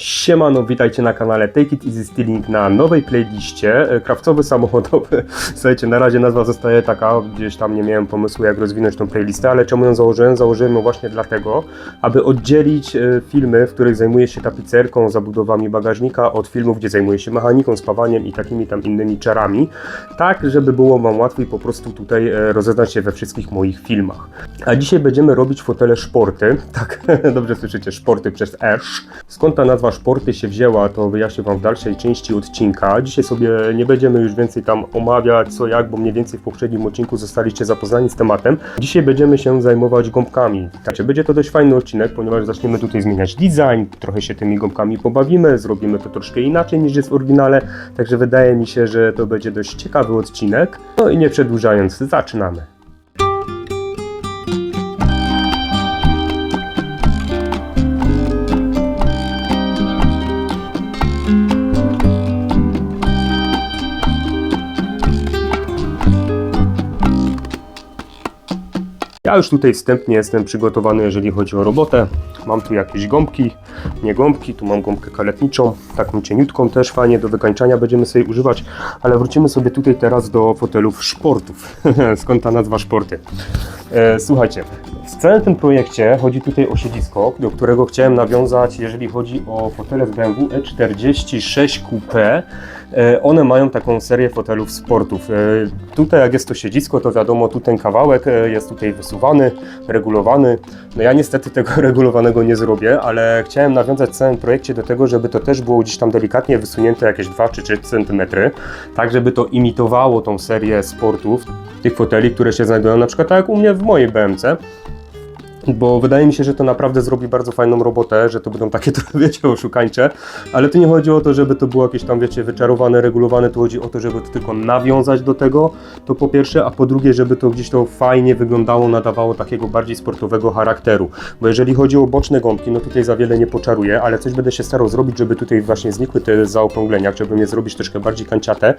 Siemano, witajcie na kanale Take It Easy Stealing na nowej playliście e, krawcowy samochodowy. Słuchajcie, na razie nazwa zostaje taka, gdzieś tam nie miałem pomysłu jak rozwinąć tą playlistę, ale czemu ją założyłem? Założyłem ją właśnie dlatego, aby oddzielić e, filmy, w których zajmuję się tapicerką, zabudowami bagażnika od filmów, gdzie zajmuję się mechaniką, spawaniem i takimi tam innymi czarami, tak żeby było Wam łatwiej po prostu tutaj e, rozeznać się we wszystkich moich filmach. A dzisiaj będziemy robić fotele szporty, tak, dobrze słyszycie, szporty przez esz. Skąd ta nazwa szporty się wzięła, to wyjaśnię Wam w dalszej części odcinka. Dzisiaj sobie nie będziemy już więcej tam omawiać co jak, bo mniej więcej w poprzednim odcinku zostaliście zapoznani z tematem. Dzisiaj będziemy się zajmować gąbkami. Także będzie to dość fajny odcinek, ponieważ zaczniemy tutaj zmieniać design, trochę się tymi gąbkami pobawimy, zrobimy to troszkę inaczej niż jest w oryginale, także wydaje mi się, że to będzie dość ciekawy odcinek. No i nie przedłużając, zaczynamy. Ja już tutaj wstępnie jestem przygotowany, jeżeli chodzi o robotę. Mam tu jakieś gąbki, nie gąbki, tu mam gąbkę kaletniczą, taką cieniutką też fajnie do wykańczania będziemy sobie używać, ale wrócimy sobie tutaj teraz do fotelów szportów. Skąd ta nazwa szporty? E, słuchajcie, w całym tym projekcie chodzi tutaj o siedzisko, do którego chciałem nawiązać, jeżeli chodzi o fotele z BMW E46 Coupe. E, One mają taką serię fotelów sportów. E, Tutaj jak jest to siedzisko, to wiadomo, tu ten kawałek e, jest tutaj wysuwany, regulowany. No ja niestety tego regulowanego nie zrobię, ale chciałem nawiązać w całym projekcie do tego, żeby to też było gdzieś tam delikatnie wysunięte jakieś 2 czy 3 cm, tak żeby to imitowało tą serię sportów, tych foteli, które się znajdują na przykład tak jak u mnie w mojej BMC. Bo wydaje mi się, że to naprawdę zrobi bardzo fajną robotę, że to będą takie trochę, wiecie, oszukańcze, ale tu nie chodzi o to, żeby to było jakieś tam, wiecie, wyczarowane, regulowane, tu chodzi o to, żeby to tylko nawiązać do tego, to po pierwsze, a po drugie, żeby to gdzieś to fajnie wyglądało, nadawało takiego bardziej sportowego charakteru, bo jeżeli chodzi o boczne gąbki, no tutaj za wiele nie poczaruję, ale coś będę się starał zrobić, żeby tutaj właśnie znikły te zaokrąglenia, żeby je zrobić troszkę bardziej kanciate,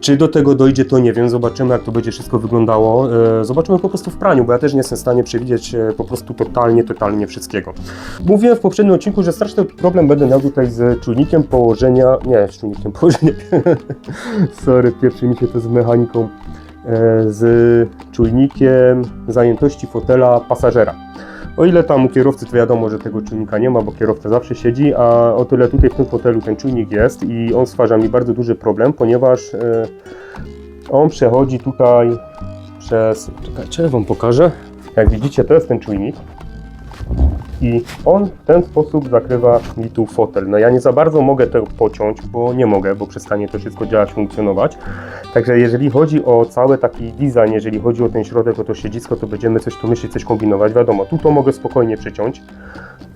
czy do tego dojdzie, to nie wiem. Zobaczymy, jak to będzie wszystko wyglądało. E, Zobaczymy po prostu w praniu, bo ja też nie jestem w stanie przewidzieć e, po prostu totalnie, totalnie wszystkiego. Mówiłem w poprzednim odcinku, że straszny problem będę miał tutaj z czujnikiem położenia. Nie, z czujnikiem położenia. Sorry, pierwszy mi się to z mechaniką. E, Z czujnikiem zajętości fotela pasażera. O ile tam u kierowcy to wiadomo, że tego czujnika nie ma, bo kierowca zawsze siedzi, a o tyle tutaj w tym fotelu ten czujnik jest i on stwarza mi bardzo duży problem, ponieważ e, on przechodzi tutaj przez... Czekajcie, wam pokażę. Jak widzicie, to jest ten czujnik i on w ten sposób zakrywa mi tu fotel. No ja nie za bardzo mogę tego pociąć, bo nie mogę, bo przestanie to wszystko działać, funkcjonować. Także jeżeli chodzi o cały taki design, jeżeli chodzi o ten środek, o to siedzisko, to będziemy coś tu myśleć, coś kombinować. Wiadomo, tu to mogę spokojnie przyciąć.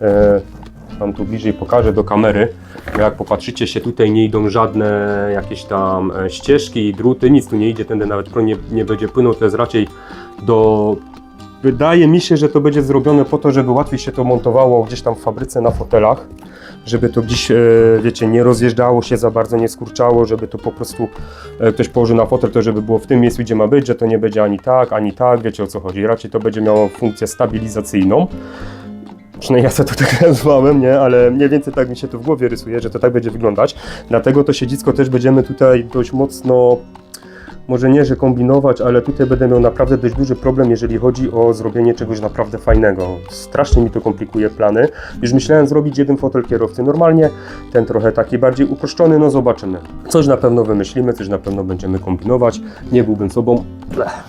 E, Wam tu bliżej pokażę do kamery. Jak popatrzycie się, tutaj nie idą żadne jakieś tam e, ścieżki i druty, nic tu nie idzie, tędy nawet prąd nie, nie będzie płynął, to jest raczej do Wydaje mi się, że to będzie zrobione po to, żeby łatwiej się to montowało gdzieś tam w fabryce na fotelach, żeby to gdzieś, e, wiecie, nie rozjeżdżało się za bardzo, nie skurczało, żeby to po prostu e, ktoś położył na fotel, to żeby było w tym miejscu, gdzie ma być, że to nie będzie ani tak, ani tak, wiecie o co chodzi. Raczej to będzie miało funkcję stabilizacyjną. Przynajmniej ja sobie to tak nazwałem, nie? Ale mniej więcej tak mi się to w głowie rysuje, że to tak będzie wyglądać. Dlatego to siedzisko też będziemy tutaj dość mocno może nie, że kombinować, ale tutaj będę miał naprawdę dość duży problem, jeżeli chodzi o zrobienie czegoś naprawdę fajnego. Strasznie mi to komplikuje plany. Już myślałem zrobić jeden fotel kierowcy normalnie, ten trochę taki bardziej uproszczony, no zobaczymy. Coś na pewno wymyślimy, coś na pewno będziemy kombinować. Nie byłbym sobą,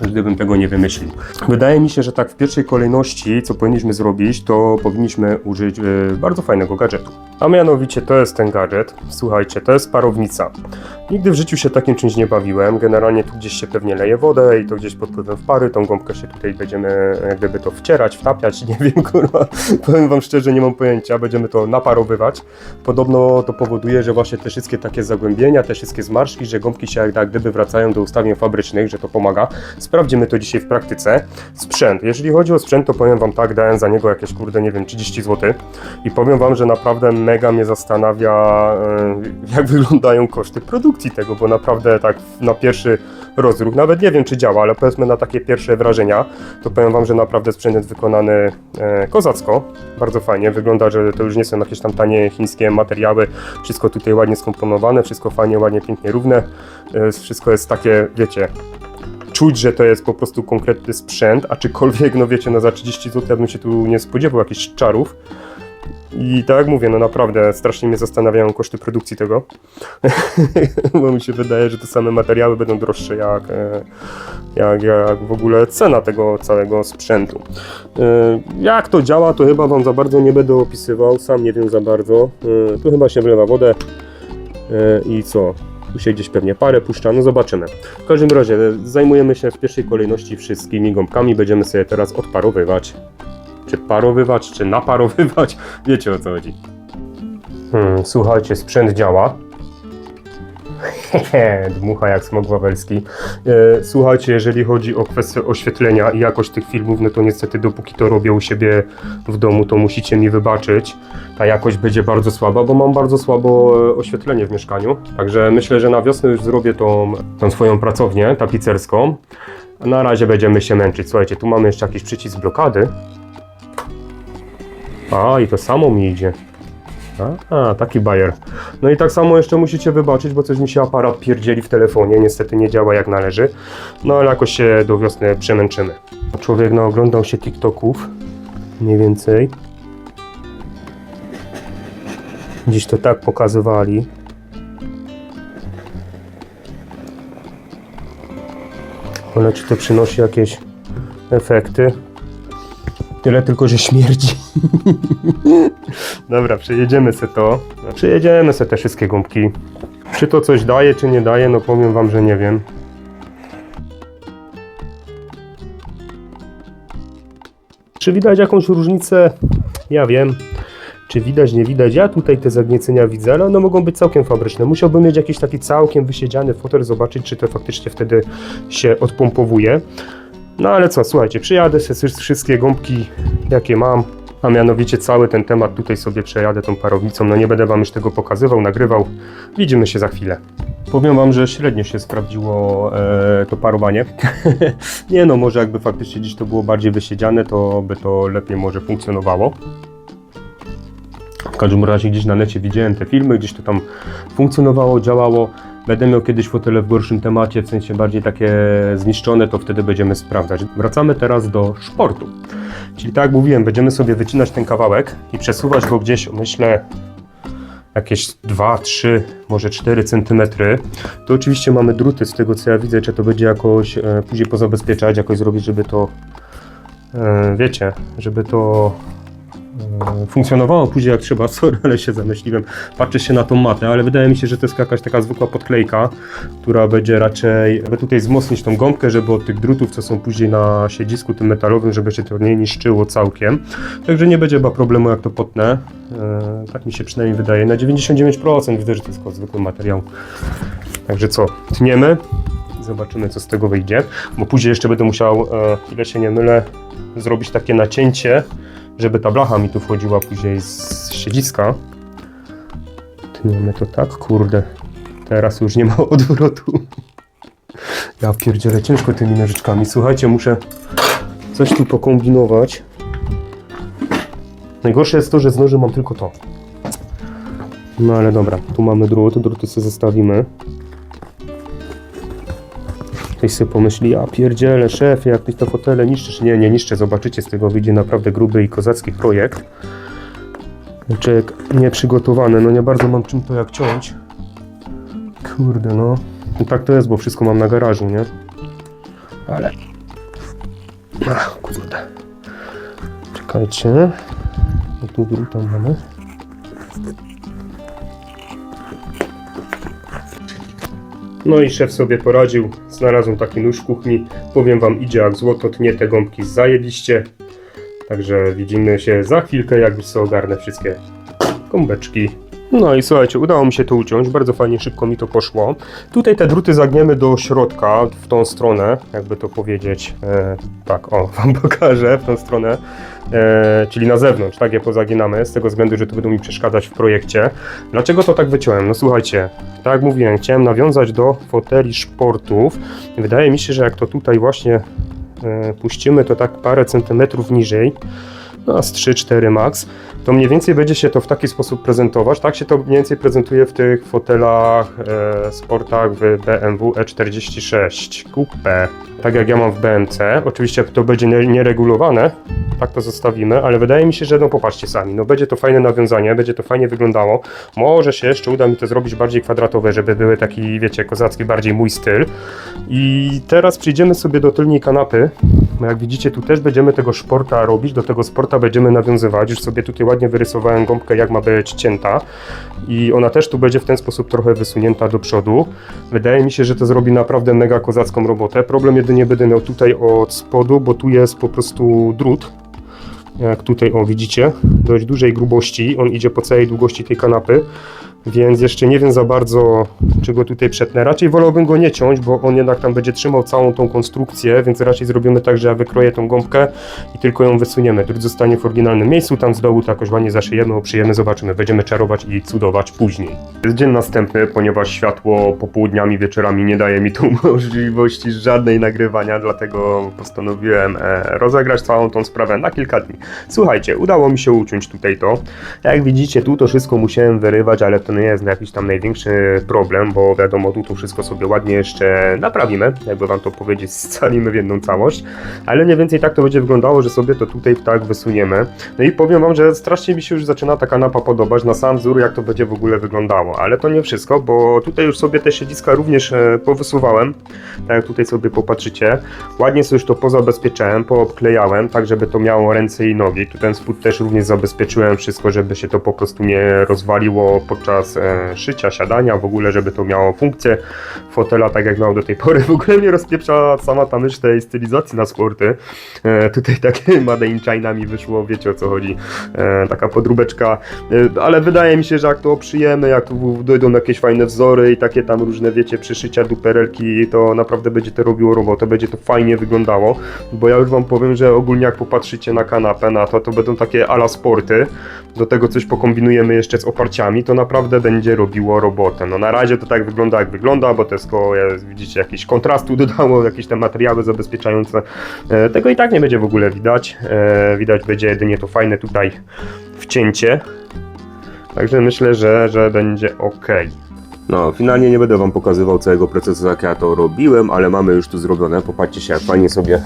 gdybym tego nie wymyślił. Wydaje mi się, że tak w pierwszej kolejności, co powinniśmy zrobić, to powinniśmy użyć e, bardzo fajnego gadżetu. A mianowicie to jest ten gadżet. Słuchajcie, to jest parownica. Nigdy w życiu się takim czymś nie bawiłem. Generalnie tu gdzieś się pewnie leje wodę i to gdzieś pod wpływem pary, tą gąbkę się tutaj będziemy jak gdyby to wcierać, wtapiać, nie wiem kurwa, powiem wam szczerze, nie mam pojęcia, będziemy to naparowywać. Podobno to powoduje, że właśnie te wszystkie takie zagłębienia, te wszystkie zmarszki, że gąbki się jak gdyby wracają do ustawień fabrycznych, że to pomaga. Sprawdzimy to dzisiaj w praktyce. Sprzęt. Jeżeli chodzi o sprzęt, to powiem wam tak, dałem za niego jakieś kurde, nie wiem, 30 zł i powiem wam, że naprawdę mega mnie zastanawia, e, jak wyglądają koszty produkcji tego, bo naprawdę tak na pierwszy rozruch. Nawet nie wiem, czy działa, ale powiedzmy na takie pierwsze wrażenia, to powiem Wam, że naprawdę sprzęt jest wykonany e, kozacko. Bardzo fajnie. Wygląda, że to już nie są jakieś tam tanie chińskie materiały. Wszystko tutaj ładnie skomponowane, wszystko fajnie, ładnie, pięknie równe. E, wszystko jest takie, wiecie, czuć, że to jest po prostu konkretny sprzęt, aczkolwiek, no wiecie, no za 30 zł ja bym się tu nie spodziewał jakichś czarów. I tak jak mówię, no naprawdę strasznie mnie zastanawiają koszty produkcji tego, bo mi się wydaje, że te same materiały będą droższe jak, e, jak, jak w ogóle cena tego całego sprzętu. E, Jak to działa, to chyba Wam za bardzo nie będę opisywał, sam nie wiem za bardzo. E, Tu chyba się wlewa wodę i co? Tu się gdzieś pewnie parę puszcza, no zobaczymy. W każdym razie zajmujemy się w pierwszej kolejności wszystkimi gąbkami, będziemy sobie teraz odparowywać. Czy parowywać, czy naparowywać, wiecie o co chodzi. Hmm, słuchajcie, sprzęt działa. Hehe, dmucha jak smok wawelski. E, słuchajcie, jeżeli chodzi o kwestię oświetlenia i jakość tych filmów, no to niestety dopóki to robię u siebie w domu, to musicie mi wybaczyć. Ta jakość będzie bardzo słaba, bo mam bardzo słabo e, oświetlenie w mieszkaniu. Także myślę, że na wiosnę już zrobię tą, tą swoją pracownię tapicerską. Na razie będziemy się męczyć. Słuchajcie, tu mamy jeszcze jakiś przycisk blokady. A, i to samo mi idzie. A, taki bajer. No i tak samo jeszcze musicie wybaczyć, bo coś mi się aparat pierdzieli w telefonie. Niestety nie działa jak należy. No ale jakoś się do wiosny przemęczymy. Człowiek naoglądał się TikToków. Mniej więcej. Dziś to tak pokazywali. Ale czy to przynosi jakieś efekty? Tyle tylko, że śmierdzi. Dobra, przejedziemy se to. Przejedziemy se te wszystkie gąbki. Czy to coś daje, czy nie daje, no powiem wam, że nie wiem. Czy widać jakąś różnicę? Ja wiem. Czy widać, nie widać? Ja tutaj te zagniecenia widzę, ale one mogą być całkiem fabryczne. Musiałbym mieć jakiś taki całkiem wysiedziany fotel, zobaczyć, czy to faktycznie wtedy się odpompowuje. No ale co, słuchajcie, przyjadę se wszystkie gąbki, jakie mam, a mianowicie cały ten temat tutaj sobie przejadę tą parownicą. No nie będę wam już tego pokazywał, nagrywał. Widzimy się za chwilę. Powiem wam, że średnio się sprawdziło e, to parowanie. nie no, może jakby faktycznie dziś to było bardziej wysiedziane, to by to lepiej może funkcjonowało. W każdym razie gdzieś na necie widziałem te filmy, gdzieś to tam funkcjonowało, działało. Będę miał kiedyś fotele w gorszym temacie, w sensie bardziej takie zniszczone, to wtedy będziemy sprawdzać. Wracamy teraz do szportu. Czyli tak jak mówiłem, będziemy sobie wycinać ten kawałek i przesuwać go gdzieś, myślę, jakieś 2, 3, może 4 cm. To oczywiście mamy druty z tego co ja widzę, czy to będzie jakoś e, później pozabezpieczać, jakoś zrobić, żeby to, e, wiecie, żeby to funkcjonowało później jak trzeba, sorry, ale się zamyśliłem. Patrzę się na tą matę, ale wydaje mi się, że to jest jakaś taka zwykła podklejka, która będzie raczej, żeby tutaj wzmocnić tą gąbkę, żeby od tych drutów, co są później na siedzisku tym metalowym, żeby się to nie niszczyło całkiem. Także nie będzie chyba problemu jak to potnę. E, tak mi się przynajmniej wydaje. Na 99% widzę, że to jest zwykły materiał. Także co, tniemy. Zobaczymy, co z tego wyjdzie. Bo później jeszcze będę musiał, e, ile się nie mylę, zrobić takie nacięcie, żeby ta blacha mi tu wchodziła później z siedziska. Tniemy to tak, kurde. Teraz już nie ma odwrotu. Ja pierdzielę ciężko tymi nożyczkami. Słuchajcie, muszę coś tu pokombinować. Najgorsze jest to, że z noży mam tylko to. No ale dobra, tu mamy drut, druty sobie zostawimy. Ktoś sobie pomyśli, ja pierdzielę, szefie, jak ty te fotele niszczysz. Nie, nie niszczę, zobaczycie, z tego wyjdzie naprawdę gruby i kozacki projekt. Czek nieprzygotowany, no nie bardzo mam czym to jak ciąć. Kurde, no. no. Tak to jest, bo wszystko mam na garażu, nie? Ale... Ach, kurde. Czekajcie. No tu druta mamy. No i szef sobie poradził, znalazł taki nóż w kuchni. Powiem wam, idzie jak złoto, tnie te gąbki zajebiście. Także widzimy się za chwilkę, jak już sobie ogarnę wszystkie gąbeczki. No i słuchajcie, udało mi się to uciąć, bardzo fajnie, szybko mi to poszło. Tutaj te druty zagniemy do środka, w tą stronę, jakby to powiedzieć. E, tak, o, wam pokażę, w tą stronę, e, czyli na zewnątrz, tak je pozaginamy, z tego względu, że to będą mi przeszkadzać w projekcie. Dlaczego to tak wyciąłem? No słuchajcie, tak jak mówiłem, chciałem nawiązać do foteli sportów. Wydaje mi się, że jak to tutaj właśnie e, puścimy, to tak parę centymetrów niżej, no z 3-4 max, to mniej więcej będzie się to w taki sposób prezentować. Tak się to mniej więcej prezentuje w tych fotelach, e, sportach w BMW E46 Coupe. Tak jak ja mam w BMC. Oczywiście to będzie nie- nieregulowane, tak to zostawimy, ale wydaje mi się, że no popatrzcie sami, no będzie to fajne nawiązanie, będzie to fajnie wyglądało. Może się jeszcze uda mi to zrobić bardziej kwadratowe, żeby były taki, wiecie, kozacki, bardziej mój styl. I teraz przyjdziemy sobie do tylnej kanapy, jak widzicie tu też będziemy tego szporta robić, do tego sporta będziemy nawiązywać, już sobie tutaj ładnie wyrysowałem gąbkę jak ma być cięta. I ona też tu będzie w ten sposób trochę wysunięta do przodu. Wydaje mi się, że to zrobi naprawdę mega kozacką robotę. Problem jedynie będę miał tutaj od spodu, bo tu jest po prostu drut, jak tutaj, o widzicie, dość dużej grubości, on idzie po całej długości tej kanapy, więc jeszcze nie wiem za bardzo, czy go tutaj przetnę. Raczej wolałbym go nie ciąć, bo on jednak tam będzie trzymał całą tą konstrukcję, więc raczej zrobimy tak, że ja wykroję tą gąbkę i tylko ją wysuniemy. Drut zostanie w oryginalnym miejscu, tam z dołu to jakoś ładnie zaszyjemy, oprzyjemy, zobaczymy. Będziemy czarować i cudować później. Jest dzień następny, ponieważ światło popołudniami, wieczorami nie daje mi tu możliwości żadnej nagrywania, dlatego postanowiłem e, rozegrać całą tą sprawę na kilka dni. Słuchajcie, udało mi się uciąć tutaj to. Jak widzicie, tu to wszystko musiałem wyrywać, ale to nie jest jakiś tam największy problem, bo wiadomo, tu to wszystko sobie ładnie jeszcze naprawimy, jakby wam to powiedzieć, scalimy w jedną całość, ale mniej więcej tak to będzie wyglądało, że sobie to tutaj tak wysuniemy. No i powiem wam, że strasznie mi się już zaczyna ta kanapa podobać na sam wzór, jak to będzie w ogóle wyglądało, ale to nie wszystko, bo tutaj już sobie te siedziska również e, powysuwałem, tak jak tutaj sobie popatrzycie. Ładnie sobie już to pozabezpieczałem, poobklejałem, tak żeby to miało ręce i nogi. Tu ten spód też również zabezpieczyłem wszystko, żeby się to po prostu nie rozwaliło podczas e, szycia, siadania, w ogóle żeby to miało funkcję fotela, tak jak miał do tej pory. W ogóle mnie rozpieprza sama ta myśl tej stylizacji na sporty. E, tutaj takie Made in China mi wyszło, wiecie o co chodzi, e, taka podróbeczka, ale wydaje mi się, że jak to przyjemy, jak tu dojdą jakieś fajne wzory i takie tam różne, wiecie, przyszycia, duperelki, to naprawdę będzie to robiło robotę, będzie to fajnie wyglądało, bo ja już wam powiem, że ogólnie jak popatrzycie na kanapę, na to, to będą takie ala sporty, do tego coś pokombinujemy jeszcze z oparciami, to naprawdę będzie robiło robotę. No na razie to tak wygląda jak wygląda, bo Tesco, jest, widzicie, jakiś kontrastu dodało, jakieś te materiały zabezpieczające. E, tego i tak nie będzie w ogóle widać. E, widać będzie jedynie to fajne tutaj wcięcie. Także myślę, że, że będzie ok. No, finalnie nie będę Wam pokazywał całego procesu, jak ja to robiłem, ale mamy już tu zrobione. Popatrzcie się, jak fajnie sobie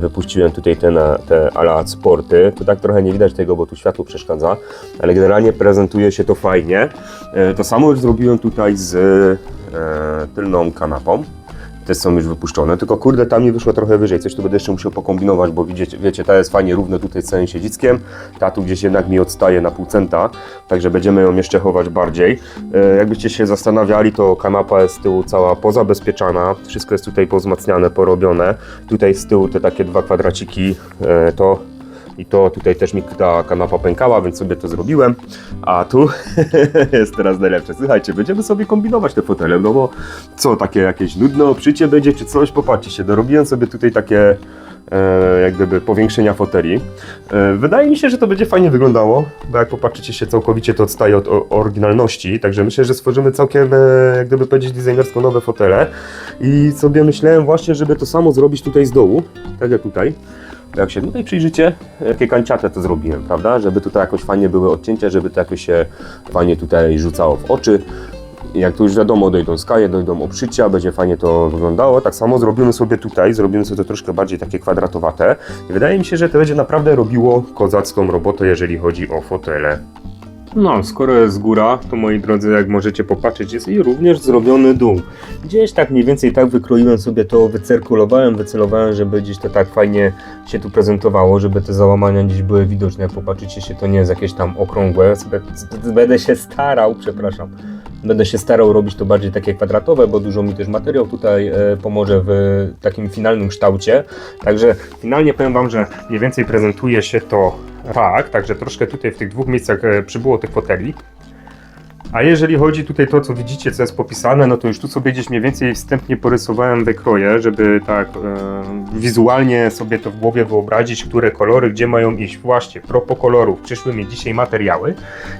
wypuściłem tutaj te, na, te ala sporty. Tu tak trochę nie widać tego, bo tu światło przeszkadza, ale generalnie prezentuje się to fajnie. E, to samo już zrobiłem tutaj z e, tylną kanapą. Te są już wypuszczone, tylko kurde, tam mi wyszło trochę wyżej, coś tu będę jeszcze musiał pokombinować, bo widzicie, wiecie, ta jest fajnie równo tutaj z całym siedzickiem, ta tu gdzieś jednak mi odstaje na pół centa, także będziemy ją jeszcze chować bardziej. E, jakbyście się zastanawiali, to kanapa jest z tyłu cała pozabezpieczana, wszystko jest tutaj pozmacniane, porobione. Tutaj z tyłu te takie dwa kwadraciki, e, to i to tutaj też mi ta kanapa pękała, więc sobie to zrobiłem. A tu jest teraz najlepsze. Słuchajcie, będziemy sobie kombinować te fotele, no bo co, takie jakieś nudne oprzycie będzie czy coś? Popatrzcie się, dorobiłem sobie tutaj takie jak gdyby powiększenia foteli. E, wydaje mi się, że to będzie fajnie wyglądało, bo jak popatrzycie się całkowicie to odstaje od oryginalności, także myślę, że stworzymy całkiem, e, jak gdyby powiedzieć, designersko nowe fotele i sobie myślałem właśnie, żeby to samo zrobić tutaj z dołu, tak jak tutaj. Jak się tutaj przyjrzycie, jakie kanciate to zrobiłem, prawda? Żeby tutaj jakoś fajnie były odcięcia, żeby to jakoś się fajnie tutaj rzucało w oczy. Jak to już wiadomo, dojdą skaje, dojdą obszycia, będzie fajnie to wyglądało. Tak samo zrobimy sobie tutaj, zrobimy sobie to troszkę bardziej takie kwadratowate. I wydaje mi się, że to będzie naprawdę robiło kozacką robotę, jeżeli chodzi o fotele. No, skoro jest góra, to moi drodzy, jak możecie popatrzeć, jest i również zrobiony dół. Gdzieś tak mniej więcej tak wykroiłem sobie to, wycyrkulowałem, wycelowałem, żeby gdzieś to tak fajnie się tu prezentowało, żeby te załamania gdzieś były widoczne. Jak popatrzycie się, to nie jest jakieś tam okrągłe. Będę się starał, przepraszam, będę się starał robić to bardziej takie kwadratowe, bo dużo mi też materiał tutaj e, pomoże w takim finalnym kształcie. Także finalnie powiem Wam, że mniej więcej prezentuje się to tak, także troszkę tutaj w tych dwóch miejscach e, przybyło tych foteli. A jeżeli chodzi tutaj to, co widzicie, co jest popisane, no to już tu sobie gdzieś mniej więcej wstępnie porysowałem wykroje, żeby tak e, wizualnie sobie to w głowie wyobrazić, które kolory, gdzie mają iść. Właśnie, propos kolorów, przyszły mi dzisiaj materiały.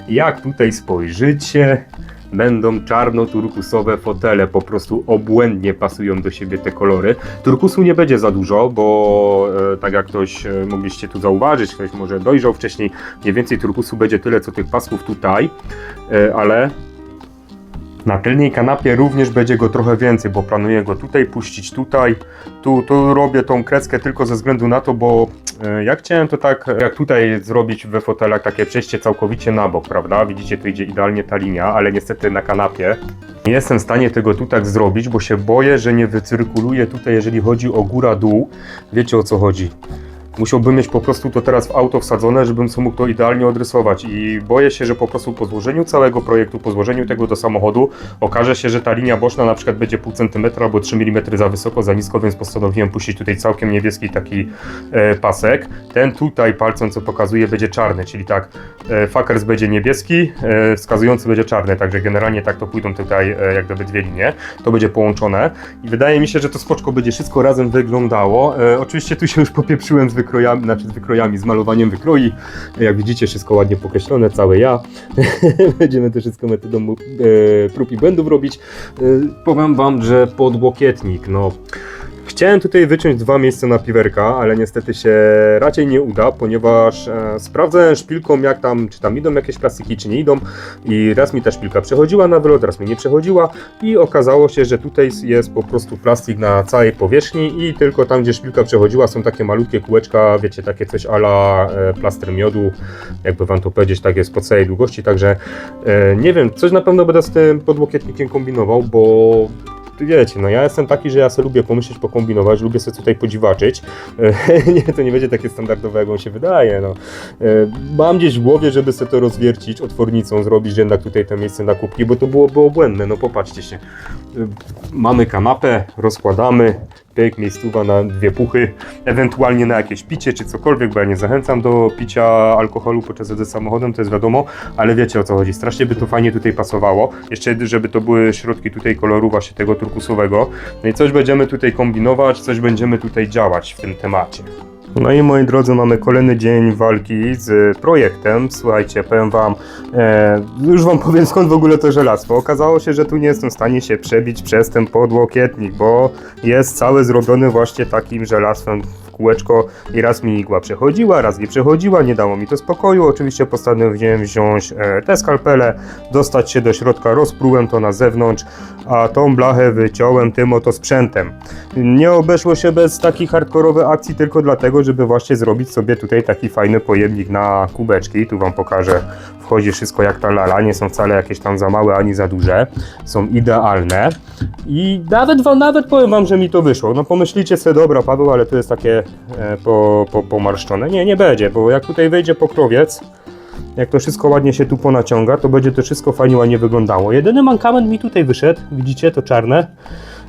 Jak tutaj spojrzycie, będą czarno-turkusowe fotele, po prostu obłędnie pasują do siebie te kolory. Turkusu nie będzie za dużo, bo e, tak jak ktoś e, mogliście tu zauważyć, ktoś może dojrzał wcześniej, mniej więcej turkusu będzie tyle, co tych pasków tutaj, e, ale na tylnej kanapie również będzie go trochę więcej, bo planuję go tutaj puścić, tutaj. Tu, tu robię tą kreskę tylko ze względu na to, bo ja chciałem to tak, jak tutaj zrobić we fotelach takie przejście całkowicie na bok, prawda? Widzicie, tu idzie idealnie ta linia, ale niestety na kanapie nie jestem w stanie tego tu tak zrobić, bo się boję, że nie wycyrkuluje tutaj, jeżeli chodzi o góra-dół. Wiecie o co chodzi. Musiałbym mieć po prostu to teraz w auto wsadzone, żebym sobie mógł to idealnie odrysować i boję się, że po prostu po złożeniu całego projektu, po złożeniu tego do samochodu okaże się, że ta linia boczna na przykład będzie pół centymetra albo 3 mm za wysoko, za nisko, więc postanowiłem puścić tutaj całkiem niebieski taki e, pasek. Ten tutaj palcem, co pokazuje, będzie czarny, czyli tak, e, będzie niebieski, e, wskazujący będzie czarny, także generalnie tak to pójdą tutaj e, jak gdyby dwie linie, to będzie połączone i wydaje mi się, że to spoczko będzie wszystko razem wyglądało. E, oczywiście tu się już popieprzyłem z wykrojami, znaczy z wykrojami, z malowaniem wykroi. Jak widzicie, wszystko ładnie pokreślone, całe ja. Będziemy to wszystko metodą e, prób i błędów robić. E, powiem wam, że podłokietnik, no... Chciałem tutaj wyciąć dwa miejsca na piwerka, ale niestety się raczej nie uda, ponieważ e, sprawdzałem szpilką, jak tam, czy tam idą jakieś plastiki, czy nie idą. I raz mi ta szpilka przechodziła na wylot, raz mi nie przechodziła. I okazało się, że tutaj jest po prostu plastik na całej powierzchni i tylko tam, gdzie szpilka przechodziła, są takie malutkie kółeczka, wiecie, takie coś ala e, plaster miodu, jakby wam to powiedzieć, tak jest po całej długości. Także e, nie wiem, coś na pewno będę z tym podłokietnikiem kombinował, bo wiecie, no ja jestem taki, że ja sobie lubię pomyśleć, pokombinować, lubię sobie tutaj podziwaczyć. E, nie, to nie będzie takie standardowe, jak on się wydaje, no. E, Mam gdzieś w głowie, żeby sobie to rozwiercić, otwornicą zrobić, jednak tutaj to miejsce na kubki, bo to byłoby obłędne, no popatrzcie się. E, Mamy kanapę, rozkładamy, pyk, miejscowa na dwie puchy, ewentualnie na jakieś picie czy cokolwiek, bo ja nie zachęcam do picia alkoholu podczas jazdy samochodem, to jest wiadomo, ale wiecie o co chodzi, strasznie by to fajnie tutaj pasowało, jeszcze żeby to były środki tutaj koloru właśnie tego turkusowego, no i coś będziemy tutaj kombinować, coś będziemy tutaj działać w tym temacie. No i moi drodzy, mamy kolejny dzień walki z projektem. Słuchajcie, powiem wam, e, już wam powiem skąd w ogóle to żelazko. Okazało się, że tu nie jestem w stanie się przebić przez ten podłokietnik, bo jest cały zrobiony właśnie takim żelazem kółeczko i raz mi igła przechodziła, raz nie przechodziła, nie dało mi to spokoju. Oczywiście postanowiłem wziąć e, te skalpele, dostać się do środka, rozprułem to na zewnątrz, a tą blachę wyciąłem tym oto sprzętem. Nie obeszło się bez takiej hardkorowej akcji tylko dlatego, żeby właśnie zrobić sobie tutaj taki fajny pojemnik na kubeczki. Tu wam pokażę, wchodzi wszystko jak ta lala, nie są wcale jakieś tam za małe ani za duże, są idealne i nawet wam, nawet powiem wam, że mi to wyszło. No pomyślicie sobie, dobra Paweł, ale to jest takie e, po, po, pomarszczone. Nie, nie będzie, bo jak tutaj wejdzie pokrowiec, jak to wszystko ładnie się tu ponaciąga, to będzie to wszystko fajnie ładnie wyglądało. Jedyny mankament mi tutaj wyszedł, widzicie, to czarne.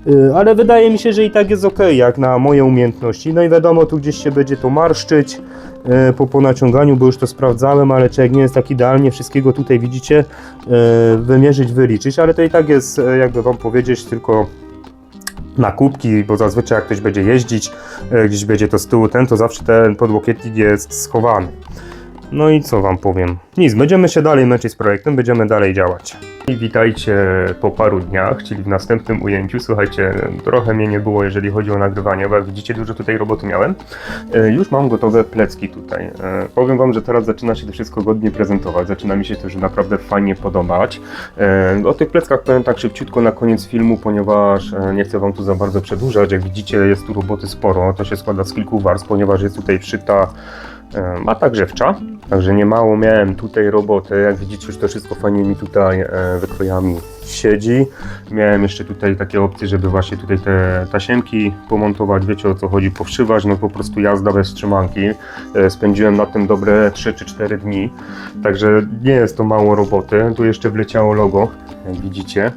Yy, Ale wydaje mi się, że i tak jest ok, jak na moje umiejętności. No i wiadomo, tu gdzieś się będzie to marszczyć yy, po ponaciąganiu, bo już to sprawdzałem, ale człowiek nie jest tak idealnie wszystkiego tutaj, widzicie, yy, wymierzyć, wyliczyć, ale to i tak jest, jakby wam powiedzieć, tylko na kubki, bo zazwyczaj jak ktoś będzie jeździć, yy, gdzieś będzie to z tyłu ten, to zawsze ten podłokietnik jest schowany. No i co wam powiem? Nic, będziemy się dalej męczyć z projektem, będziemy dalej działać. I witajcie po paru dniach, czyli w następnym ujęciu. Słuchajcie, trochę mnie nie było, jeżeli chodzi o nagrywanie, bo jak widzicie, dużo tutaj roboty miałem. E, Już mam gotowe plecki tutaj. E, Powiem wam, że teraz zaczyna się to wszystko godnie prezentować, zaczyna mi się to już naprawdę fajnie podobać. E, O tych pleckach powiem tak szybciutko na koniec filmu, ponieważ nie chcę wam tu za bardzo przedłużać. Jak widzicie, jest tu roboty sporo, to się składa z kilku warstw, ponieważ jest tutaj wszyta mata grzewcza, także nie mało miałem tutaj roboty, jak widzicie już to wszystko fajnie mi tutaj e, wykrojami siedzi. Miałem jeszcze tutaj takie opcje, żeby właśnie tutaj te tasiemki pomontować, wiecie o co chodzi, powszywać, no po prostu jazda bez trzymanki. E, Spędziłem na tym dobre 3 czy 4 dni, także nie jest to mało roboty. Tu jeszcze wleciało logo, jak widzicie.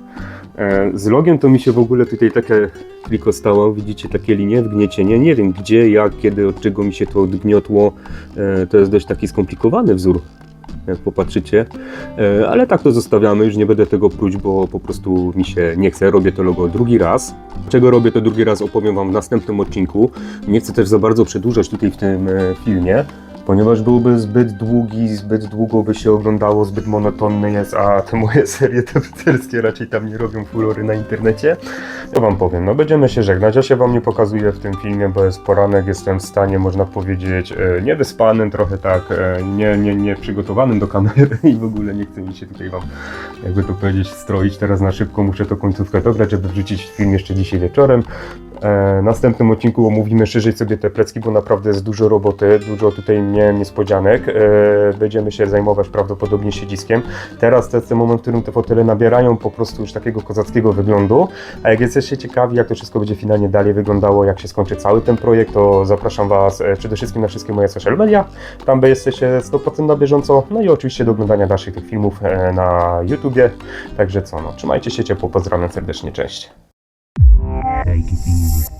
E, Z logiem to mi się w ogóle tutaj takie triko stało, widzicie takie linie, wgniecienie, nie wiem gdzie, jak, kiedy, od czego mi się to odgniotło, E, to jest dość taki skomplikowany wzór. jak popatrzycie. E, Ale tak to zostawiamy, już nie będę tego próć, bo po prostu mi się nie chce. Robię to logo drugi raz. Czego robię to drugi raz opowiem Wam w następnym odcinku. Nie chcę też za bardzo przedłużać tutaj w tym filmie, ponieważ byłby zbyt długi, zbyt długo by się oglądało, zbyt monotonny jest, a te moje serie tewiterskie raczej tam nie robią furory na internecie. Ja Wam powiem, no będziemy się żegnać. Ja się Wam nie pokazuję w tym filmie, bo jest poranek, jestem w stanie, można powiedzieć, e, niewyspanym, trochę tak, e, nie, nie, nie przygotowanym do kamery i w ogóle nie chcę mi się tutaj Wam, jakby to powiedzieć, stroić teraz na szybko. Muszę to końcówkę dograć, żeby wrzucić film jeszcze dzisiaj wieczorem. E, następnym odcinku omówimy szerzej sobie te plecki, bo naprawdę jest dużo roboty, dużo tutaj nie, niespodzianek. E, będziemy się zajmować prawdopodobnie siedziskiem. Teraz to jest ten moment, w którym te fotele nabierają po prostu już takiego kozackiego wyglądu. A jak jesteście ciekawi, jak to wszystko będzie finalnie dalej wyglądało, jak się skończy cały ten projekt, to zapraszam Was e, przede wszystkim na wszystkie moje social media. Tam jesteście 100% na bieżąco. No i oczywiście do oglądania dalszych tych filmów e, na YouTubie. Także co, no, trzymajcie się ciepło, pozdrawiam serdecznie, cześć. Take it easy.